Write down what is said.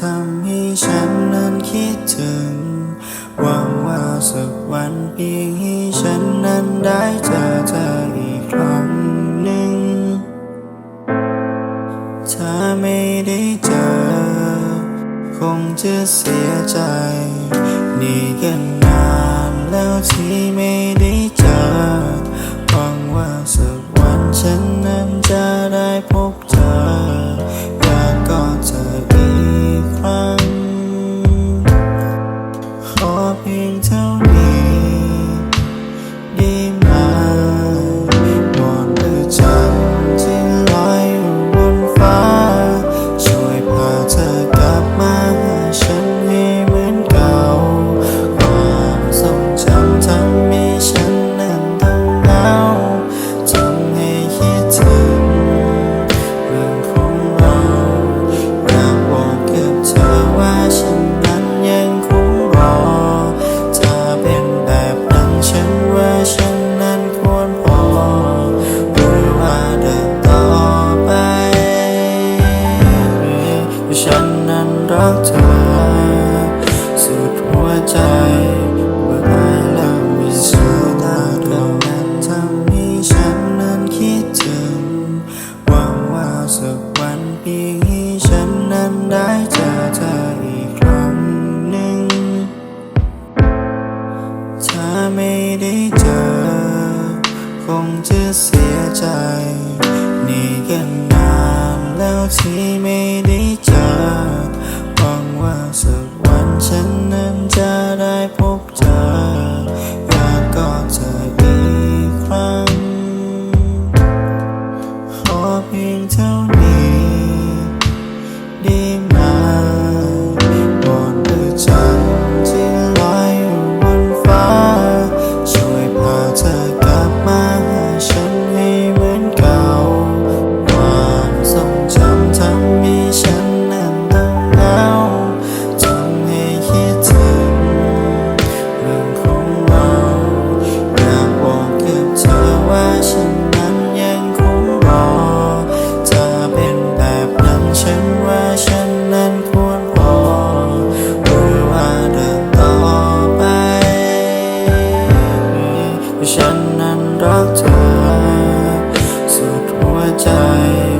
ทำให้ฉันนั้นคิดถึงหวังว่าสักวันเพียงให้ฉันนั้นได้เจอเธออีกครั้งหนึ่ง ถ้าไม่ได้เจอ คงจะเสียใจ นี่กันนานแล้วที่ไม่ได้เจอหวังว่าสั สุดหัวใจเมื่อ I love you so ตาดวงนั้นทำให้ฉันนั้นคิดถึงหวังว่าสักวันเพียงให้ฉันนั้นได้เจอเธออีกครั้งหนึ่ง ถ้าไม่ได้เจอ คงจะเสียใจ นี่กันนานแล้วที่ไม่ได้เจอ สักวันฉันนั้นจะได้พบเธออยากกเธออีกครั้ง ขอเพียงเท่า night.